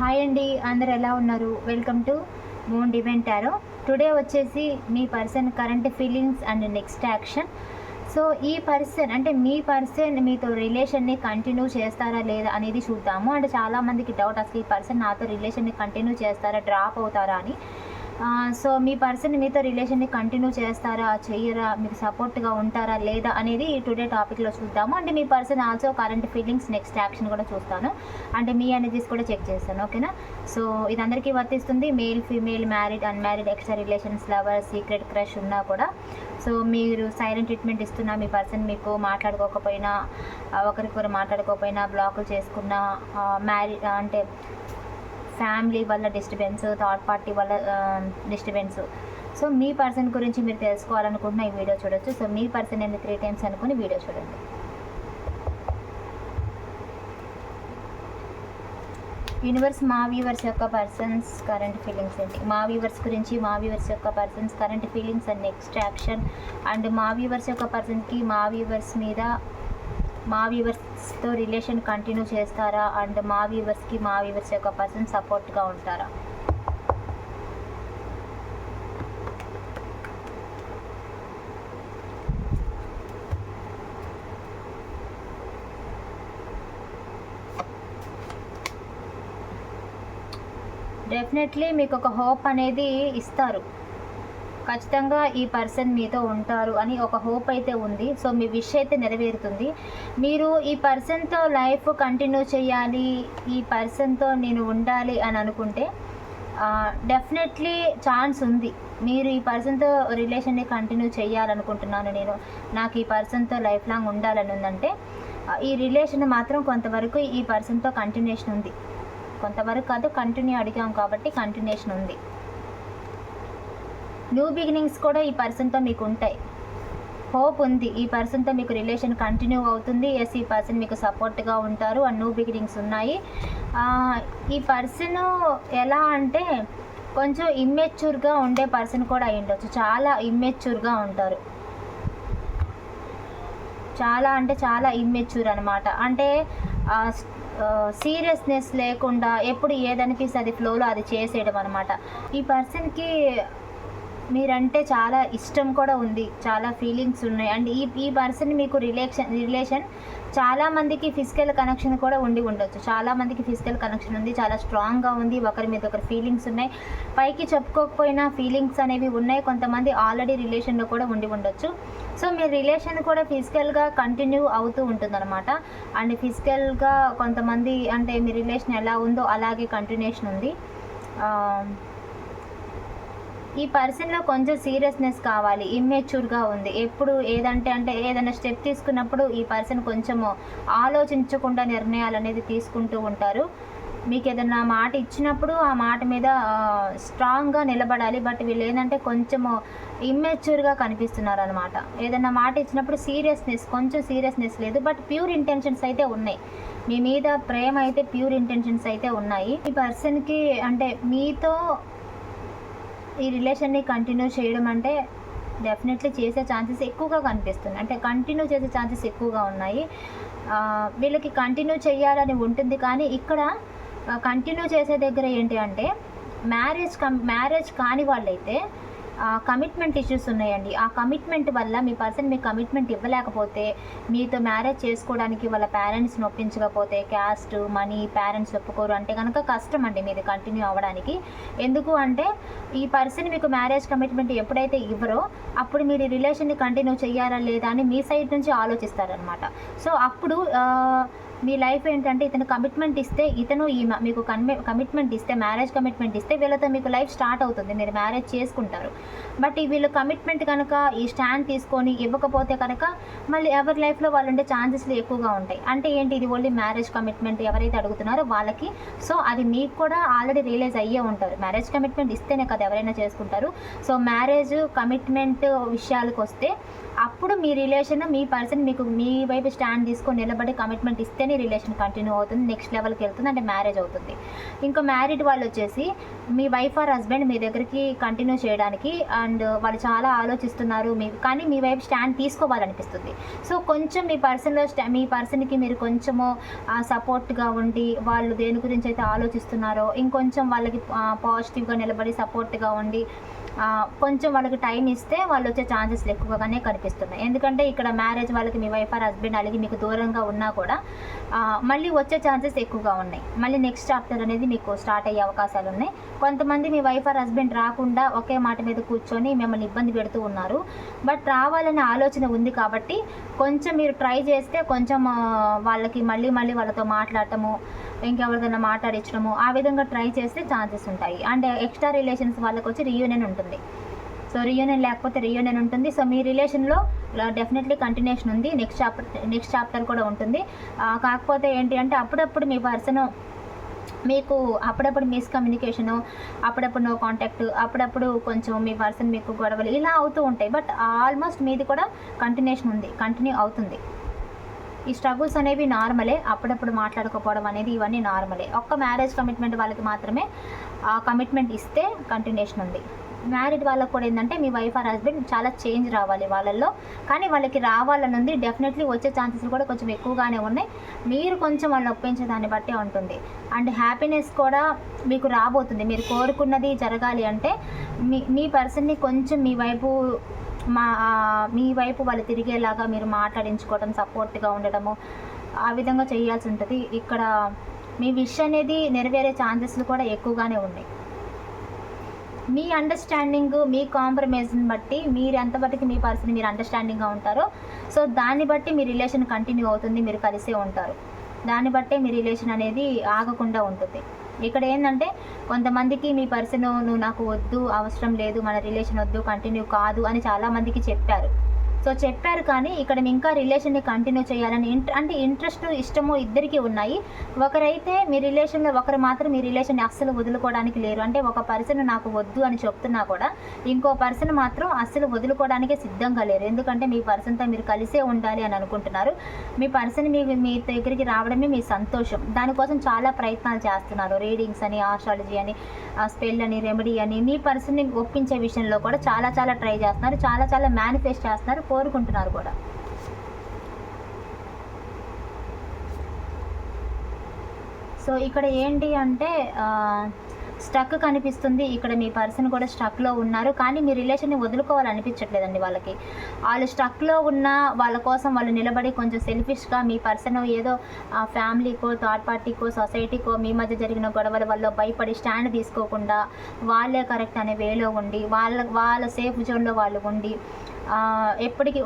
Hi అండి అందరు ఎలా ఉన్నారు? వెల్కమ్ టు మూన్ డివెంటారో టుడే వచ్చేసి మీ person current feelings and next action so ఈ పర్సన్ అంటే మీ పర్సన్ మీతో రిలేషన్ని కంటిన్యూ చేస్తారా లేదా అనేది చూద్దాము. అంటే చాలామందికి డౌట్ అసలు ఈ పర్సన్ నాతో రిలేషన్ని కంటిన్యూ చేస్తారా డ్రాప్ అవుతారా అని. సో మీ పర్సన్ మీతో రిలేషన్ని కంటిన్యూ చేస్తారా చెయ్యరా మీకు సపోర్ట్గా ఉంటారా లేదా అనేది టుడే టాపిక్లో చూద్దాము. అంటే మీ person also current feelings next action కూడా చూస్తాను. అంటే మీ ఎనర్జీస్ కూడా చెక్ చేస్తాను ఓకేనా? సో ఇది అందరికీ వర్తిస్తుంది. Male female married unmarried extra relations lover secret crush ఉన్నా కూడా. సో మీరు సైలెంట్ ట్రీట్మెంట్ ఇస్తున్నా మీ పర్సన్ మీకు మాట్లాడుకోకపోయినా ఒకరికొకరు మాట్లాడుకోకపోయినా బ్లాకులు చేసుకున్నా మ్యారీ అంటే ఫ్యామిలీ వల్ల డిస్టర్బెన్స్ థర్డ్ పార్టీ వల్ల డిస్టర్బెన్స్. సో మీ పర్సన్ గురించి మీరు తెలుసుకోవాలనుకుంటున్న ఈ వీడియో చూడొచ్చు. సో మీ పర్సన్ ఏంది త్రీ టైమ్స్ అనుకుని వీడియో చూడండి. యూనివర్స్ మా వ్యూవర్స్ యొక్క పర్సన్స్ కరెంట్ ఫీలింగ్స్ ఏంటి? మా వ్యూవర్స్ గురించి మా వ్యూవర్స్ యొక్క persons current feelings and next action and మా వ్యూవర్స్ యొక్క పర్సన్కి మా వ్యూవర్స్ మీద మా వ్యూవర్స్తో రిలేషన్ కంటిన్యూ చేస్తారా? అండ్ మా వ్యూవర్స్కి మా వ్యూవర్స్ యొక్క పర్సన్ సపోర్ట్గా ఉంటారా? డెఫినెట్లీ మీకు ఒక హోప్ అనేది ఇస్తారు. ఖచ్చితంగా ఈ పర్సన్ మీతో ఉంటారు అని ఒక హోప్ అయితే ఉంది. సో మీ విష్ అయితే నెరవేరుతుంది. మీరు ఈ పర్సన్తో లైఫ్ కంటిన్యూ చేయాలి ఈ పర్సన్తో నేను ఉండాలి అని అనుకుంటే డెఫినెట్లీ ఛాన్స్ ఉంది. మీరు ఈ పర్సన్తో రిలేషన్ని కంటిన్యూ చేయాలనుకుంటున్నాను నేను. నాకు ఈ పర్సన్తో లైఫ్ లాంగ్ ఉండాలని ఉందంటే ఈ రిలేషన్ మాత్రం కొంతవరకు ఈ పర్సన్తో కంటిన్యూషన్ ఉంది. కొంతవరకు కాదు కంటిన్యూ అడిగాం కాబట్టి కంటిన్యూషన్ ఉంది. న్యూ బిగినింగ్స్ కూడా ఈ పర్సన్తో మీకు ఉంటాయి హోప్ ఉంది. ఈ పర్సన్తో మీకు రిలేషన్ కంటిన్యూ అవుతుంది. ఎస్ ఈ పర్సన్ మీకు సపోర్ట్గా ఉంటారు. అండ్ న్యూ బిగినింగ్స్ ఉన్నాయి. ఈ పర్సన్ ఎలా అంటే కొంచెం ఇమ్మెచ్యూర్గా ఉండే పర్సన్ కూడా అయి ఉండొచ్చు. చాలా ఇమ్మెచ్యూర్గా ఉంటారు. చాలా అంటే చాలా ఇమ్మెచ్యూర్ అనమాట అంటే సీరియస్నెస్ లేకుండా ఎప్పుడు ఏదనిపిస్తే అది ఫ్లోలో అది చేసేయడం అనమాట ఈ పర్సన్కి మీరంటే చాలా ఇష్టం కూడా ఉంది. చాలా ఫీలింగ్స్ ఉన్నాయి. అండ్ ఈ ఈ పర్సన్ మీకు రిలేషన్ రిలేషన్ చాలామందికి ఫిజికల్ కనెక్షన్ కూడా ఉండి ఉండొచ్చు. చాలామందికి ఫిజికల్ కనెక్షన్ ఉంది. చాలా స్ట్రాంగ్గా ఉంది. ఒకరి మీద ఒకరి ఫీలింగ్స్ ఉన్నాయి. పైకి చెప్పుకోకపోయినా ఫీలింగ్స్ అనేవి ఉన్నాయి. కొంతమంది ఆల్రెడీ రిలేషన్లో కూడా ఉండి ఉండొచ్చు. సో మీ రిలేషన్ కూడా ఫిజికల్గా కంటిన్యూ అవుతూ ఉంటుందన్నమాట. అండ్ ఫిజికల్గా కొంతమంది అంటే మీ రిలేషన్ ఎలా ఉందో అలాగే కంటిన్యూషన్ ఉంది. ఈ పర్సన్లో కొంచెం సీరియస్నెస్ కావాలి ఇమ్మెచ్యూర్గా ఉంది. ఎప్పుడు ఏదంటే అంటే ఏదైనా స్టెప్ తీసుకున్నప్పుడు ఈ పర్సన్ కొంచెము ఆలోచించకుండా నిర్ణయాలు అనేది తీసుకుంటూ ఉంటారు. మీకు ఏదైనా మాట ఇచ్చినప్పుడు ఆ మాట మీద స్ట్రాంగ్గా నిలబడాలి. బట్ వీళ్ళు ఏంటంటే కొంచెము ఇమ్మెచ్యూర్గా కనిపిస్తున్నారు అనమాట ఏదైనా మాట ఇచ్చినప్పుడు సీరియస్నెస్ కొంచెం సీరియస్నెస్ లేదు. బట్ ప్యూర్ ఇంటెన్షన్స్ అయితే ఉన్నాయి. మీ మీద ప్రేమ అయితే ప్యూర్ ఇంటెన్షన్స్ అయితే ఉన్నాయి. ఈ పర్సన్కి అంటే మీతో ఈ రిలేషన్ని కంటిన్యూ చేయడం అంటే డెఫినెట్లీ చేసే ఛాన్సెస్ ఎక్కువగా కనిపిస్తున్నాయి. అంటే కంటిన్యూ చేసే ఛాన్సెస్ ఎక్కువగా ఉన్నాయి. వీళ్ళకి కంటిన్యూ చేయాలని ఉంటుంది కానీ ఇక్కడ కంటిన్యూ చేసే దగ్గర ఏంటి అంటే మ్యారేజ్ కం మ్యారేజ్ కాని వాళ్ళైతే కమిట్మెంట్ ఇష్యూస్ ఉన్నాయండి. ఆ కమిట్మెంట్ వల్ల మీ పర్సన్ మీకు కమిట్మెంట్ ఇవ్వలేకపోతే మీతో మ్యారేజ్ చేసుకోవడానికి వాళ్ళ పేరెంట్స్ని ఒప్పించకపోతే క్యాస్ట్ మనీ పేరెంట్స్ ఒప్పుకోరు అంటే కనుక కష్టం అండి మీది కంటిన్యూ అవ్వడానికి. ఎందుకు అంటే ఈ పర్సన్ మీకు మ్యారేజ్ కమిట్మెంట్ ఎప్పుడైతే ఇవ్వరో అప్పుడు మీరు ఈ రిలేషన్ని కంటిన్యూ చేయాలా లేదా అని మీ సైడ్ నుంచి ఆలోచిస్తారనమాట సో అప్పుడు మీ లైఫ్ ఏంటంటే ఇతను కమిట్మెంట్ ఇస్తే ఇతను ఈ మీకు కమిట్మెంట్ ఇస్తే మ్యారేజ్ కమిట్మెంట్ ఇస్తే వీళ్ళతో మీకు లైఫ్ స్టార్ట్ అవుతుంది. మీరు మ్యారేజ్ చేసుకుంటారు. బట్ ఈ వీళ్ళు కమిట్మెంట్ కనుక ఈ స్టాండ్ తీసుకొని ఇవ్వకపోతే కనుక మళ్ళీ ఎవరి లైఫ్లో వాళ్ళు ఉండే ఛాన్సెస్లు ఎక్కువగా ఉంటాయి. అంటే ఏంటి? ఇది ఓన్లీ మ్యారేజ్ కమిట్మెంట్ ఎవరైతే అడుగుతున్నారో వాళ్ళకి. సో అది మీకు కూడా ఆల్రెడీ రియలైజ్ అయ్యే ఉంటారు. మ్యారేజ్ కమిట్మెంట్ ఇస్తేనే కదా ఎవరైనా చేసుకుంటారు. సో మ్యారేజ్ కమిట్మెంట్ విషయాలకు వస్తే అప్పుడు మీ రిలేషన్ మీ పర్సన్ మీకు మీ వైపు స్టాండ్ తీసుకొని నిలబడి కమిట్మెంట్ ఇస్తేనే రిలేషన్ కంటిన్యూ అవుతుంది నెక్స్ట్ లెవెల్కి వెళ్తుంది అంటే మ్యారేజ్ అవుతుంది. ఇంకా మ్యారీడ్ వాళ్ళు వచ్చేసి మీ వైఫ్ ఆర్ హస్బెండ్ మీ దగ్గరికి కంటిన్యూ చేయడానికి అండ్ వాళ్ళు చాలా ఆలోచిస్తున్నారు మీ కానీ మీ వైపు స్టాండ్ తీసుకోవాలనిపిస్తుంది. సో కొంచెం మీ పర్సన్లో స్టా మీ పర్సన్కి మీరు కొంచెము సపోర్ట్గా ఉండి వాళ్ళు దేని గురించి అయితే ఆలోచిస్తున్నారో ఇంకొంచెం వాళ్ళకి పాజిటివ్గా నిలబడి సపోర్ట్గా ఉండి కొంచెం వాళ్ళకి టైం ఇస్తే వాళ్ళు వచ్చే ఛాన్సెస్ ఎక్కువగానే కనిపిస్తున్నాయి. ఎందుకంటే ఇక్కడ మ్యారేజ్ వాళ్ళకి మీ వైఫ్ ఆర్ హస్బెండ్ అలాగే మీకు దూరంగా ఉన్నా కూడా మళ్ళీ వచ్చే ఛాన్సెస్ ఎక్కువగా ఉన్నాయి. మళ్ళీ నెక్స్ట్ చాప్టర్ అనేది మీకు స్టార్ట్ అయ్యే అవకాశాలు ఉన్నాయి. కొంతమంది మీ వైఫ్ ఆర్ హస్బెండ్ రాకుండా ఒకే మాట మీద కూర్చొని మిమ్మల్ని ఇబ్బంది పెడుతూ ఉన్నారు. బట్ రావాలనే ఆలోచన ఉంది కాబట్టి కొంచెం మీరు ట్రై చేస్తే కొంచెం వాళ్ళకి మళ్ళీ మళ్ళీ వాళ్ళతో మాట్లాడటము ఇంకెవరిదైనా మాట్లాడించడము ఆ విధంగా ట్రై చేస్తే ఛాన్సెస్ ఉంటాయి. అండ్ ఎక్స్ట్రా రిలేషన్స్ వాళ్ళకి వచ్చి రియూనియన్ ఉంటుంది. సో రియూనియన్ లేకపోతే రియూనియన్ ఉంటుంది. సో మీ రిలేషన్లో డెఫినెట్లీ కంటిన్యూషన్ ఉంది. నెక్స్ట్ చాప్టర్ నెక్స్ట్ చాప్టర్ కూడా ఉంటుంది. కాకపోతే ఏంటి అంటే అప్పుడప్పుడు మీ పర్సన్ మీకు అప్పుడప్పుడు మిస్కమ్యూనికేషను అప్పుడప్పుడు నో కాంటాక్ట్ అప్పుడప్పుడు కొంచెం మీ పర్సన్ మీకు గొడవలు ఇలా అవుతూ ఉంటాయి. బట్ ఆల్మోస్ట్ మీది కూడా కంటిన్యూషన్ ఉంది కంటిన్యూ అవుతుంది. ఈ స్ట్రగుల్స్ అనేవి నార్మలే. అప్పుడప్పుడు మాట్లాడుకోపోవడం అనేది ఇవన్నీ నార్మలే. ఒక్క మ్యారేజ్ కమిట్మెంట్ వాళ్ళకి మాత్రమే ఆ కమిట్మెంట్ ఇస్తే కంటిన్యూషన్ ఉంది. మ్యారీడ్ వాళ్ళకి కూడా ఏంటంటే మీ వైఫ్ ఆర్ హస్బెండ్ చాలా చేంజ్ రావాలి వాళ్ళల్లో. కానీ వాళ్ళకి రావాలని ఉంది. డెఫినెట్లీ వచ్చే ఛాన్సెస్ కూడా కొంచెం ఎక్కువగానే ఉన్నాయి. మీరు కొంచెం వాళ్ళని ఒప్పించే దాన్ని బట్టే ఉంటుంది. అండ్ హ్యాపీనెస్ కూడా మీకు రాబోతుంది. మీరు కోరుకున్నది జరగాలి అంటే మీ మీ పర్సన్ని కొంచెం మీ వైపు మా మీ వైపు వాళ్ళు తిరిగేలాగా మీరు మాట్లాడించుకోవడం సపోర్ట్గా ఉండడము ఆ విధంగా చేయాల్సి ఉంటుంది. ఇక్కడ మీ విష్ అనేది నెరవేరే ఛాన్సెస్లు కూడా ఎక్కువగానే ఉన్నాయి. మీ అండర్స్టాండింగ్ మీ కాంప్రమైజ్ని బట్టి మీరు ఎంతవరకు మీ పర్సన్ మీరు అండర్స్టాండింగ్గా ఉంటారో సో దాన్ని బట్టి మీ రిలేషన్ కంటిన్యూ అవుతుంది మీరు కలిసే ఉంటారు. దాన్ని బట్టే మీ రిలేషన్ అనేది ఆగకుండా ఉంటుంది. ఇక్కడ ఏంటంటే కొంతమందికి మీ పర్సన్ నువ్వు నాకు వద్దు అవసరం లేదు మన రిలేషన్ వద్దు కంటిన్యూ కాదు అని చాలామందికి చెప్పారు. సో చెప్పారు కానీ ఇక్కడ ఇంకా రిలేషన్ని కంటిన్యూ చేయాలని ఇంట్ అంటే ఇంట్రెస్ట్ ఇష్టము ఇద్దరికి ఉన్నాయి. ఒకరైతే మీ రిలేషన్లో ఒకరు మాత్రం మీ రిలేషన్ని అస్సలు వదులుకోవడానికి లేరు. అంటే ఒక పర్సన్ నాకు వద్దు అని చెప్తున్నా కూడా ఇంకో పర్సన్ మాత్రం అస్సలు వదులుకోవడానికే సిద్ధంగా లేరు. ఎందుకంటే మీ పర్సన్తో మీరు కలిసే ఉండాలి అని అనుకుంటున్నారు. మీ పర్సన్ మీ మీ దగ్గరికి రావడమే మీ సంతోషం. దానికోసం చాలా ప్రయత్నాలు చేస్తున్నారు. రీడింగ్స్ అని ఆస్ట్రాలజీ అని స్పెల్ అని రెమెడీ అని మీ పర్సన్ని ఒప్పించే విషయంలో కూడా చాలా చాలా ట్రై చేస్తున్నారు. చాలా చాలా మేనిఫెస్ట్ చేస్తున్నారు. కోరుకుంటున్నారు కూడా. సో ఇక్కడ ఏంటి అంటే స్టక్ కనిపిస్తుంది. ఇక్కడ మీ పర్సన్ కూడా స్టక్లో ఉన్నారు. కానీ మీ రిలేషన్ని వదులుకోవాలనిపించట్లేదండి వాళ్ళకి. వాళ్ళు స్టక్లో ఉన్న వాళ్ళ కోసం వాళ్ళు నిలబడి కొంచెం సెల్ఫిష్గా మీ పర్సన్ ఏదో ఆ ఫ్యామిలీకో థర్డ్ పార్టీకో సొసైటీకో మీ మధ్య జరిగిన గొడవల వల్ల భయపడి స్టాండ్ తీసుకోకుండా వాళ్ళే కరెక్ట్ అనే వేలో ఉండి వాళ్ళ వాళ్ళ సేఫ్ జోన్లో వాళ్ళు ఉండి ఎప్పటికీ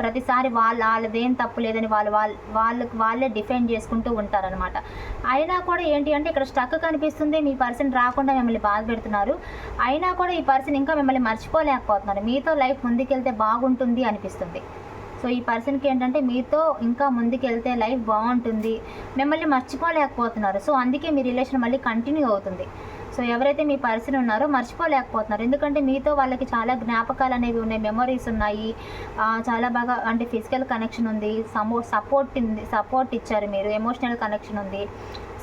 ప్రతిసారి వాళ్ళ వాళ్ళదేం తప్పు లేదని వాళ్ళు వాళ్ళ వాళ్ళకి వాళ్ళే డిఫెండ్ చేసుకుంటూ ఉంటారనమాట అయినా కూడా ఏంటి అంటే ఇక్కడ స్టక్ కనిపిస్తుంది మీ పర్సన్ రాకుండా మిమ్మల్ని బాధ పెడుతున్నారు. అయినా కూడా ఈ పర్సన్ ఇంకా మిమ్మల్ని మర్చిపోలేకపోతున్నారు. మీతో లైఫ్ ముందుకెళ్తే బాగుంటుంది అనిపిస్తుంది. సో ఈ పర్సన్కి ఏంటంటే మీతో ఇంకా ముందుకెళ్తే లైఫ్ బాగుంటుంది. మిమ్మల్ని మర్చిపోలేకపోతున్నారు. సో అందుకే మీ రిలేషన్ మళ్ళీ కంటిన్యూ అవుతుంది. సో ఎవరైతే మీ పర్సన్ ఉన్నారో మర్చిపోలేకపోతున్నారు. ఎందుకంటే మీతో వాళ్ళకి చాలా జ్ఞాపకాలు అనేవి ఉన్నాయి మెమరీస్ ఉన్నాయి. చాలా బాగా అంటే ఫిజికల్ కనెక్షన్ ఉంది సమో సపోర్ట్ ఉంది సపోర్ట్ ఇచ్చారు మీరు ఎమోషనల్ కనెక్షన్ ఉంది.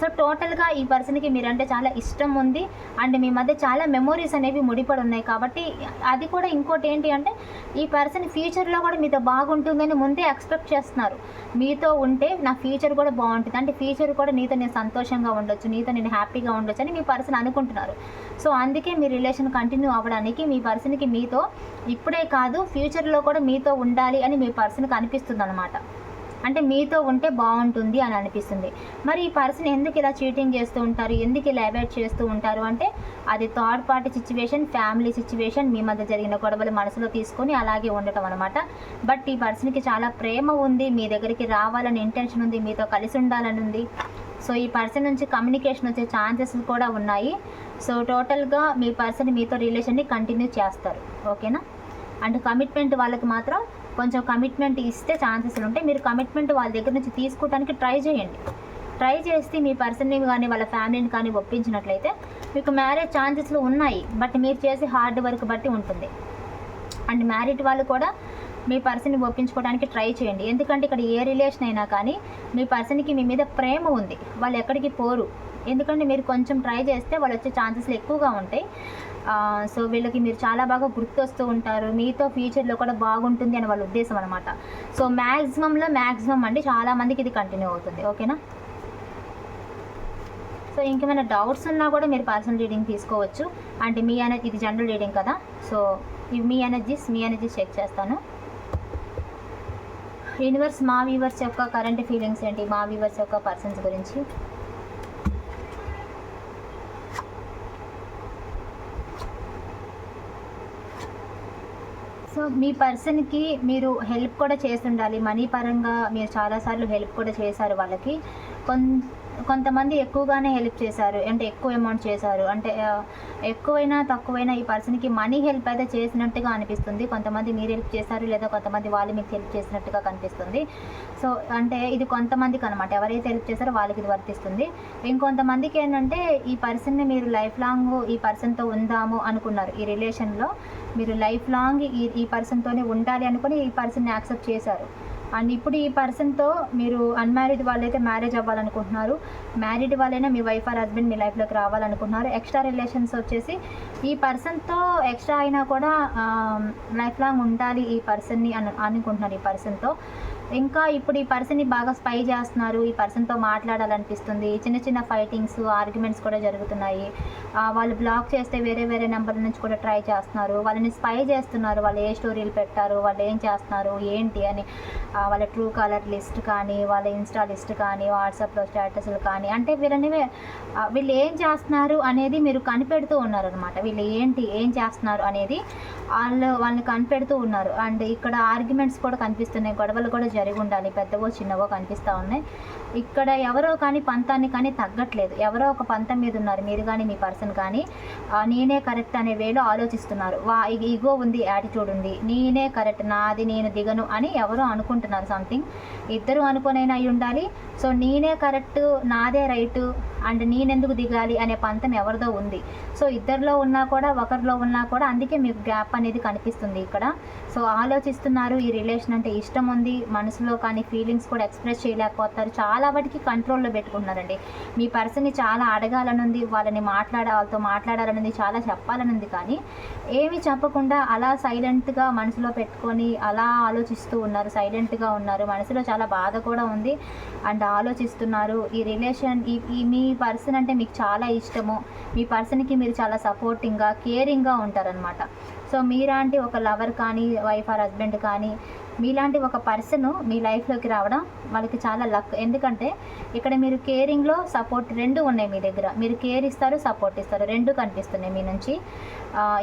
సో టోటల్గా ఈ పర్సన్కి మీరంటే చాలా ఇష్టం ఉంది. అండ్ మీ మధ్య చాలా మెమోరీస్ అనేవి ముడిపడి ఉన్నాయి కాబట్టి అది కూడా ఇంకోటి ఏంటి అంటే ఈ పర్సన్ ఫ్యూచర్లో కూడా మీతో బాగుంటుందని ముందే ఎక్స్పెక్ట్ చేస్తున్నారు. మీతో ఉంటే నా ఫ్యూచర్ కూడా బాగుంటుంది. అంటే ఫ్యూచర్ కూడా నీతో నేను సంతోషంగా ఉండొచ్చు నీతో నేను హ్యాపీగా ఉండొచ్చు అని మీ పర్సన్ అనుకుంటున్నారు. సో అందుకే మీ రిలేషన్ కంటిన్యూ అవ్వడానికి మీ పర్సన్కి మీతో ఇప్పుడే కాదు ఫ్యూచర్లో కూడా మీతో ఉండాలి అని మీ పర్సన్కి అనిపిస్తుంది అనమాట అంటే మీతో ఉంటే బాగుంటుంది అని అనిపిస్తుంది. మరి ఈ పర్సన్ ఎందుకు ఇలా చీటింగ్ చేస్తూ ఉంటారు? ఎందుకు ఇలా అవాయిడ్ చేస్తూ ఉంటారు? అంటే అది third party situation family situation మీ మధ్య జరిగిన గొడవలు మనసులో తీసుకొని అలాగే ఉండటం అనమాట బట్ ఈ పర్సన్కి చాలా ప్రేమ ఉంది మీ దగ్గరికి రావాలని ఇంటెన్షన్ ఉంది మీతో కలిసి ఉండాలని ఉంది. సో ఈ పర్సన్ నుంచి కమ్యూనికేషన్ వచ్చే ఛాన్సెస్ కూడా ఉన్నాయి. సో టోటల్గా మీ పర్సన్ మీతో రిలేషన్ని కంటిన్యూ చేస్తారు. ఓకేనా అండ్ కమిట్మెంట్ వాళ్ళకి మాత్రం కొంచెం కమిట్మెంట్ ఇస్తే ఛాన్సెస్ ఉంటాయి. మీరు కమిట్మెంట్ వాళ్ళ దగ్గర నుంచి తీసుకోవడానికి ట్రై చేయండి. ట్రై చేస్తే మీ పర్సన్ని కానీ వాళ్ళ ఫ్యామిలీని కానీ ఒప్పించినట్లయితే మీకు మ్యారేజ్ ఛాన్సెస్లు ఉన్నాయి. బట్ మీరు చేసే హార్డ్ వర్క్ బట్టి ఉంటుంది. అండ్ మ్యారీడ్ వాళ్ళు కూడా మీ పర్సన్ని ఒప్పించుకోవడానికి ట్రై చేయండి. ఎందుకంటే ఇక్కడ ఏ రిలేషన్ అయినా కానీ మీ పర్సన్కి మీ మీద ప్రేమ ఉంది. వాళ్ళు ఎక్కడికి పోరు. ఎందుకంటే మీరు కొంచెం ట్రై చేస్తే వాళ్ళు వచ్చే ఛాన్సెస్లు ఎక్కువగా ఉంటాయి. సో వీళ్ళకి మీరు చాలా బాగా గుర్తొస్తూ ఉంటారు. మీతో ఫ్యూచర్లో కూడా బాగుంటుంది అని వాళ్ళ ఉద్దేశం అనమాట సో మ్యాక్సిమంలో మ్యాక్సిమం అండి. చాలామందికి ఇది కంటిన్యూ అవుతుంది. ఓకేనా సో ఇంకేమైనా డౌట్స్ ఉన్నా కూడా మీరు పర్సనల్ రీడింగ్ తీసుకోవచ్చు. అంటే మీ అనేది ఇది జనరల్ రీడింగ్ కదా. సో ఇవి మీ ఎనర్జీస్ మీ ఎనర్జీస్ చెక్ చేస్తాను. యూనివర్స్ మా వ్యూవర్స్ యొక్క కరెంట్ ఫీలింగ్స్ ఏంటి? మా వ్యూవర్స్ యొక్క పర్సన్స్ గురించి. సో మీ పర్సన్కి మీరు హెల్ప్ కూడా చేస్తుండాలి. మనీ పరంగా మీరు చాలాసార్లు హెల్ప్ కూడా చేశారు వాళ్ళకి. కొన్ కొంతమంది ఎక్కువగానే హెల్ప్ చేశారు. అంటే ఎక్కువ అమౌంట్ చేశారు. అంటే ఎక్కువైనా తక్కువైనా ఈ పర్సన్కి మనీ హెల్ప్ అయితే చేసినట్టుగా అనిపిస్తుంది. కొంతమంది మీరు హెల్ప్ చేశారు లేదా కొంతమంది వాళ్ళు మీకు హెల్ప్ చేసినట్టుగా కనిపిస్తుంది. సో అంటే ఇది కొంతమందికి అనమాట ఎవరైతే హెల్ప్ చేశారో వాళ్ళకి ఇది వర్తిస్తుంది. ఇంకొంతమందికి ఏంటంటే ఈ పర్సన్ని మీరు లైఫ్ లాంగ్ ఈ పర్సన్తో ఉందాము అనుకున్నారు. ఈ రిలేషన్లో మీరు లైఫ్ లాంగ్ ఈ ఈ పర్సన్తోనే ఉండాలి అనుకుని ఈ పర్సన్ని యాక్సెప్ట్ చేశారు. అండ్ ఇప్పుడు ఈ పర్సన్తో మీరు అన్మ్యారీడ్ వాళ్ళైతే మ్యారేజ్ అవ్వాలనుకుంటున్నారు. మ్యారీడ్ వాళ్ళైనా మీ వైఫ్ ఆర్ హస్బెండ్ మీ లైఫ్లోకి రావాలనుకుంటున్నారు. ఎక్స్ట్రా రిలేషన్స్ వచ్చేసి ఈ పర్సన్తో ఎక్స్ట్రా అయినా కూడా లైఫ్ లాంగ్ ఉండాలి ఈ పర్సన్ని అని అనుకుంటున్నారు ఈ పర్సన్తో ఇంకా ఇప్పుడు ఈ పర్సన్ని బాగా స్పై చేస్తున్నారు. ఈ పర్సన్తో మాట్లాడాలనిపిస్తుంది. చిన్న చిన్న ఫైటింగ్స్ ఆర్గ్యుమెంట్స్ కూడా జరుగుతున్నాయి. వాళ్ళు బ్లాక్ చేస్తే వేరే వేరే నెంబర్ నుంచి కూడా ట్రై చేస్తున్నారు. వాళ్ళని స్పై చేస్తున్నారు. వాళ్ళు ఏ స్టోరీలు పెట్టారు? వాళ్ళు ఏం చేస్తున్నారు? ఏంటి అని. వాళ్ళ ట్రూ కలర్ లిస్ట్ కానీ వాళ్ళ ఇన్స్టా లిస్ట్ కానీ వాట్సాప్లో స్టేటస్లు కానీ. అంటే వీళ్ళని వీళ్ళు ఏం చేస్తున్నారు అనేది మీరు కనిపెడుతూ ఉన్నారు అనమాట వీళ్ళు ఏంటి? ఏం చేస్తున్నారు అనేది వాళ్ళు వాళ్ళని కనిపెడుతూ ఉన్నారు. అండ్ ఇక్కడ ఆర్గ్యుమెంట్స్ కూడా కనిపిస్తున్నాయి. గొడవలు కూడా జరిగి ఉండాలి పెద్దవో చిన్నవో కనిపిస్తూ ఉన్నాయి. ఇక్కడ ఎవరో కానీ పంతాన్ని కానీ తగ్గట్లేదు. ఎవరో ఒక పంతం మీద ఉన్నారు మీరు కానీ మీ పర్సన్ కానీ. నేనే కరెక్ట్ అనే వేలో ఆలోచిస్తున్నారు. వా ఇగో ఉంది యాటిట్యూడ్ ఉంది. నేనే కరెక్ట్ నాది నేను దిగను అని ఎవరో అనుకుంటున్నారు సంథింగ్. ఇద్దరు అనుకోనైనా అయి ఉండాలి. సో నేనే కరెక్ట్ నాదే రైట్ అండ్ నేనెందుకు దిగాలి అనే పంతం ఎవరిదో ఉంది. సో ఇద్దరిలో ఉన్నా కూడా ఒకరిలో ఉన్నా కూడా అందుకే మీకు గ్యాప్ అనేది కనిపిస్తుంది ఇక్కడ. సో ఆలోచిస్తున్నారు ఈ రిలేషన్ అంటే ఇష్టం ఉంది మనసులో కానీ ఫీలింగ్స్ కూడా ఎక్స్ప్రెస్ చేయలేకపోతారు. చాలా వాటికి కంట్రోల్లో పెట్టుకుంటున్నారండి. మీ పర్సన్ని చాలా అడగాలని ఉంది వాళ్ళని మాట్లాడ వాళ్ళతో మాట్లాడాలని ఉంది చాలా చెప్పాలని ఉంది కానీ ఏమీ చెప్పకుండా అలా సైలెంట్గా మనసులో పెట్టుకొని అలా ఆలోచిస్తూ ఉన్నారు. సైలెంట్గా ఉన్నారు. మనసులో చాలా బాధ కూడా ఉంది. అండ్ ఆలోచిస్తున్నారు. ఈ రిలేషన్ ఈ ఈ మీ పర్సన్ అంటే మీకు చాలా ఇష్టము. మీ పర్సన్కి మీరు చాలా సపోర్టింగ్గా కేరింగ్గా ఉంటారనమాట సో మీలాంటి ఒక లవర్ కానీ వైఫ్ ఆర్ హస్బెండ్ కానీ మీలాంటి ఒక పర్సన్ మీ లైఫ్లోకి రావడం వాళ్ళకి చాలా లక్. ఎందుకంటే ఇక్కడ మీరు కేరింగ్లో సపోర్ట్ రెండు ఉన్నాయి మీ దగ్గర. మీరు కేర్ ఇస్తారు సపోర్ట్ ఇస్తారు. రెండు కనిపిస్తున్నాయి మీ నుంచి.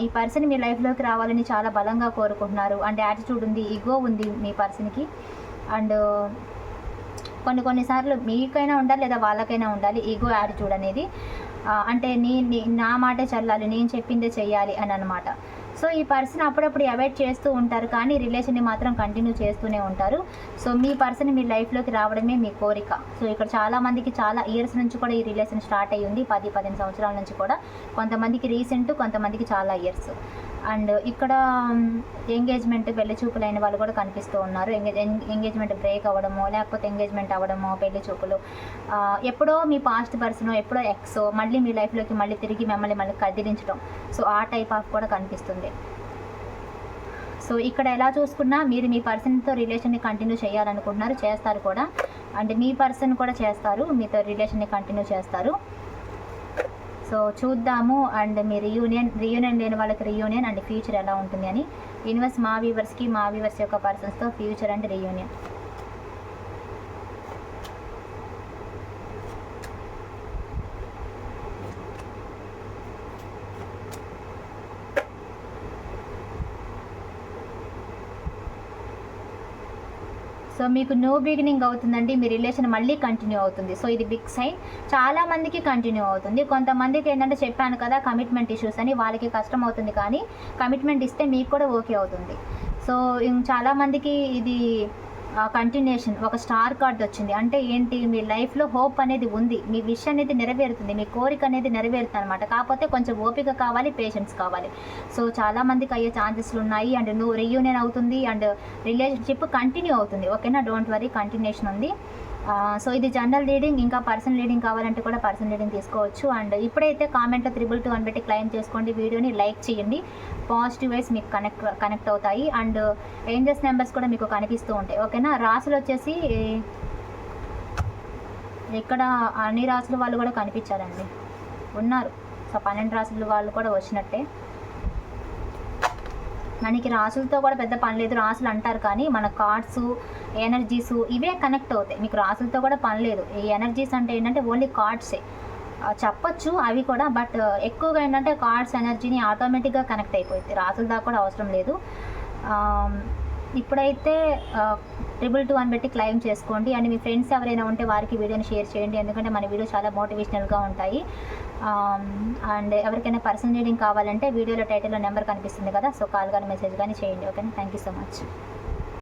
ఈ పర్సన్ మీ లైఫ్లోకి రావాలని చాలా బలంగా కోరుకుంటున్నారు. అండ్ యాటిట్యూడ్ ఉంది ఈగో ఉంది మీ పర్సన్కి అండ్ కొన్ని కొన్నిసార్లు మీకైనా ఉండాలి లేదా వాళ్ళకైనా ఉండాలి ఈగో యాటిట్యూడ్ అనేది. అంటే నీ- నా మాటే చల్లాలి నేను చెప్పిందే చెయ్యాలి అని అనమాట సో ఈ పర్సన్ అప్పుడప్పుడు అవాయిడ్ చేస్తూ ఉంటారు కానీ రిలేషన్ని మాత్రం కంటిన్యూ చేస్తూనే ఉంటారు. సో మీ పర్సన్ మీ లైఫ్లోకి రావడమే మీ కోరిక. సో ఇక్కడ చాలామందికి చాలా ఇయర్స్ నుంచి కూడా ఈ రిలేషన్ స్టార్ట్ అయ్యింది పది పదిహేను సంవత్సరాల నుంచి కూడా. కొంతమందికి రీసెంట్ కొంతమందికి చాలా ఇయర్స్. అండ్ ఇక్కడ ఎంగేజ్మెంట్ పెళ్ళి చూపులైన వాళ్ళు కూడా కనిపిస్తూ ఉన్నారు. ఎంగేజ్ ఎంగేజ్మెంట్ బ్రేక్ అవ్వడమో లేకపోతే ఎంగేజ్మెంట్ అవ్వడమో పెళ్ళి చూపులు. ఎప్పుడో మీ పాస్ట్ పర్సన్ ఎప్పుడో ఎక్సో మళ్ళీ మీ లైఫ్లోకి మళ్ళీ తిరిగి మిమ్మల్ని మళ్ళీ కదిలించడం. సో ఆ టైప్ ఆఫ్ కూడా కనిపిస్తుంది. సో ఇక్కడ ఎలా చూసుకున్నా మీరు మీ పర్సన్తో రిలేషన్ని కంటిన్యూ చేయాలనుకుంటున్నారు చేస్తారు కూడా. అండ్ మీ పర్సన్ కూడా చేస్తారు మీతో రిలేషన్ని కంటిన్యూ చేస్తారు. సో చూద్దాము అండ్ మీరు రియూనియన్ రియూనియన్ లేని వాళ్ళకి రియూనియన్ అండ్ ఫ్యూచర్ ఎలా ఉంటుంది అని. యూనివర్స్ మా వ్యూవర్స్కి మా వ్యూవర్స్ యొక్క పర్సన్స్తో ఫ్యూచర్ అండ్ రియూనియన్ సో మీకు న్యూ బిగినింగ్ అవుతుందండి మీ రిలేషన్ మళ్ళీ కంటిన్యూ అవుతుంది. సో ఇది బిగ్ సైన్ చాలా మందికి కంటిన్యూ అవుతుంది. కొంతమందికి ఏంటంటే చెప్పాను కదా కమిట్మెంట్ ఇష్యూస్ అని వాళ్ళకి కష్టం అవుతుంది కానీ కమిట్మెంట్ ఇస్తే మీకు కూడా ఓకే అవుతుంది. సో చాలామందికి ఇది కంటిన్యూషన్ ఒక స్టార్ కార్డ్ వచ్చింది. అంటే ఏంటి మీ లైఫ్లో హోప్ అనేది ఉంది. మీ విష్ అనేది నెరవేరుతుంది. మీ కోరిక అనేది నెరవేరుతుంది అనమాట కాకపోతే కొంచెం ఓపిక కావాలి పేషెన్స్ కావాలి. సో చాలామందికి అయ్యే ఛాన్సెస్లు ఉన్నాయి. అండ్ నువ్వు రీయూనియన్ అవుతుంది. అండ్ రిలేషన్షిప్ కంటిన్యూ అవుతుంది. ఓకేనా డోంట్ వరీ కంటిన్యూషన్ ఉంది. సో ఇది జనరల్ రీడింగ్ ఇంకా పర్సనల్ రీడింగ్ కావాలంటే కూడా పర్సనల్ రీడింగ్ తీసుకోవచ్చు. అండ్ ఇప్పుడైతే కామెంట్లో త్రిబుల్ టూ అని పెట్టి క్లైమ్ చేసుకోండి. వీడియోని లైక్ చేయండి. పాజిటివ్ వైస్ మీకు కనెక్ట్ కనెక్ట్ అవుతాయి. అండ్ ఏంజెస్ నెంబర్స్ కూడా మీకు కనిపిస్తూ ఉంటాయి. ఓకే ఓకేనా రాసులు వచ్చేసి ఇక్కడ అన్ని రాసుల వాళ్ళు కూడా కనిపించారండి. ఉన్నారు. సో పన్నెండు రాసుల వాళ్ళు కూడా వచ్చినట్టే. మనకి రాసులతో కూడా పెద్ద పని లేదు. రాసులు అంటారు కానీ మన కార్డ్స్ ఎనర్జీస్ ఇవే కనెక్ట్ అవుతాయి. మీకు రాసులతో కూడా పని లేదు. ఈ ఎనర్జీస్ అంటే ఏంటంటే ఓన్లీ కార్డ్సే. చెప్పచ్చు అవి కూడా బట్ ఎక్కువగా ఏంటంటే కార్డ్స్ ఎనర్జీని ఆటోమేటిక్గా కనెక్ట్ అయిపోయింది రాసుల దాకా కూడా అవసరం లేదు. ఇప్పుడైతే ట్రిపుల్ టూ అని పెట్టి క్లైమ్ చేసుకోండి. అండ్ మీ ఫ్రెండ్స్ ఎవరైనా ఉంటే వారికి వీడియోని షేర్ చేయండి. ఎందుకంటే మన వీడియో చాలా మోటివేషనల్గా ఉంటాయి. అండ్ ఎవరికైనా పర్సనల్ రీడింగ్ కావాలంటే వీడియోలో టైటిల్లో నెంబర్ కనిపిస్తుంది కదా సో కాల్ కానీ మెసేజ్ కానీ చేయండి. ఓకేనా థ్యాంక్ యూ సో మచ్